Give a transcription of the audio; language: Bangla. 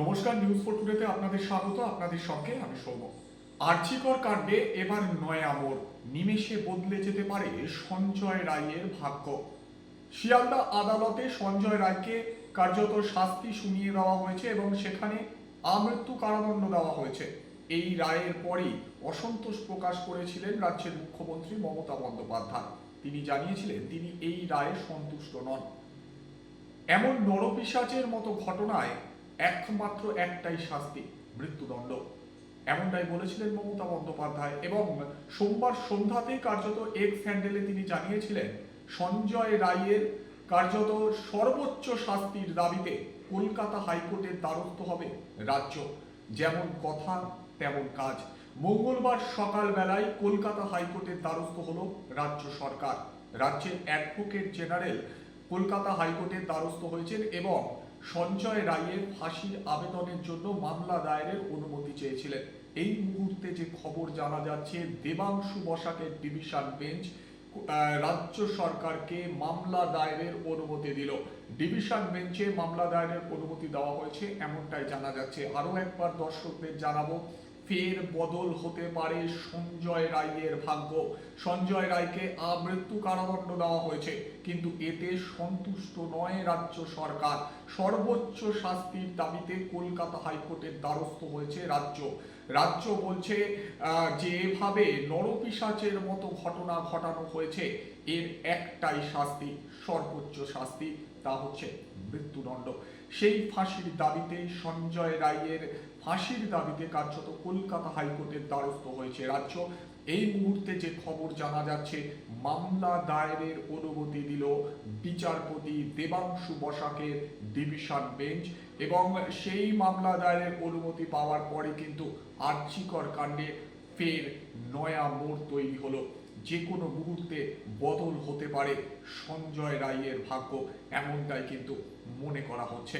নমস্কার নিউজ ফোর টুডেতে আপনাদের স্বাগত, আপনাদের সঙ্গে আমি সৌম আর্চিকর কাণ্ডে এবার নয়া মোড়। নিমেষে বদলে যেতে পারে সঞ্জয় রায়ের ভাগ্য। শিয়ালদা আদালতে সঞ্জয় রায়কে কার্যত শাস্তি শুনিয়ে দেওয়া হয়েছে এবং সেখানে আমৃত্যু কারাদণ্ড দেওয়া হয়েছে। এই রায়ের পরেই অসন্তোষ প্রকাশ করেছিলেন রাজ্যের মুখ্যমন্ত্রী মমতা বন্দ্যোপাধ্যায়। তিনি জানিয়েছিলেন, তিনি এই রায়ে সন্তুষ্ট নন। এমন নরপিসাচের মতো ঘটনায় একমাত্র একটাই শাস্তি, মৃত্যুদণ্ড। এমনটাই বলেছিলেন মমতা বন্দ্যোপাধ্যায় এবং সোমবার সন্ধ্যাতেই কার্যত এক্স স্যান্ডেলে তিনি জানিয়েছিলেন, সঞ্জয় রায়ের কার্যত সর্বোচ্চ শাস্তির দাবিতে কলকাতা হাইকোর্টের দ্বারস্থ হবে রাজ্য। যেমন কথা, তেমন কাজ। মঙ্গলবার সকালবেলায় কলকাতা হাইকোর্টের দ্বারস্থ হল রাজ্য সরকার। রাজ্যের অ্যাডভোকেট জেনারেল কলকাতা হাইকোর্টের দ্বারস্থ হয়েছেন এবং সঞ্জয় রায়ের ফাঁসির আবেদনের জন্য মামলা দায়েরের অনুমতি চেয়েছিলেন। এই মুহূর্তে যে খবর জানা যাচ্ছে, দেবাংশু বসাকের ডিভিশন বেঞ্চ রাজ্য সরকারকে মামলা দায়েরের অনুমতি দিল। ডিভিশন বেঞ্চে মামলা দায়েরের অনুমতি দেওয়া হয়েছে, এমনটাই জানা যাচ্ছে। আরও একবার দর্শকদের জানাব ফের বদল হতে পারে সঞ্জয় রায়ের ভাগ্য। সঞ্জয় রায়কে আমৃত্যু কারাদণ্ড দেওয়া হয়েছে, কিন্তু এতে সন্তুষ্ট নয় রাজ্য সরকার। সর্বোচ্চ শাস্তির দাবিতে কলকাতা হাইকোর্টের দ্বারস্থ হয়েছে রাজ্য। রাজ্য বলছে যে এভাবে নরপিসাচের মতো ঘটনা ঘটানো হয়েছে, এর একটাই শাস্তি, সর্বোচ্চ শাস্তি, তা হচ্ছে মৃত্যুদণ্ড। সেই ফাঁসির দাবিতে সঞ্জয় রায়ের ফাঁসির দাবিতে কার্যত কলকাতা হাইকোর্টের দ্বারস্থ হয়েছে রাজ্য। এই মুহূর্তে যে খবর জানা যাচ্ছে, মামলা দায়েরের অনুমতি দিল বিচারপতি দেবাংশু বসাকের ডিভিশন বেঞ্চ এবং সেই মামলা দায়েরের অনুমতি পাওয়ার পরে কিন্তু আর্চিকর কাণ্ডে ফের নয়া মোড় তৈরি হলো। যে কোনো মুহূর্তে বদল হতে পারে সঞ্জয় রায়ের ভাগ্য, এমনটাই কিন্তু মনে করা হচ্ছে।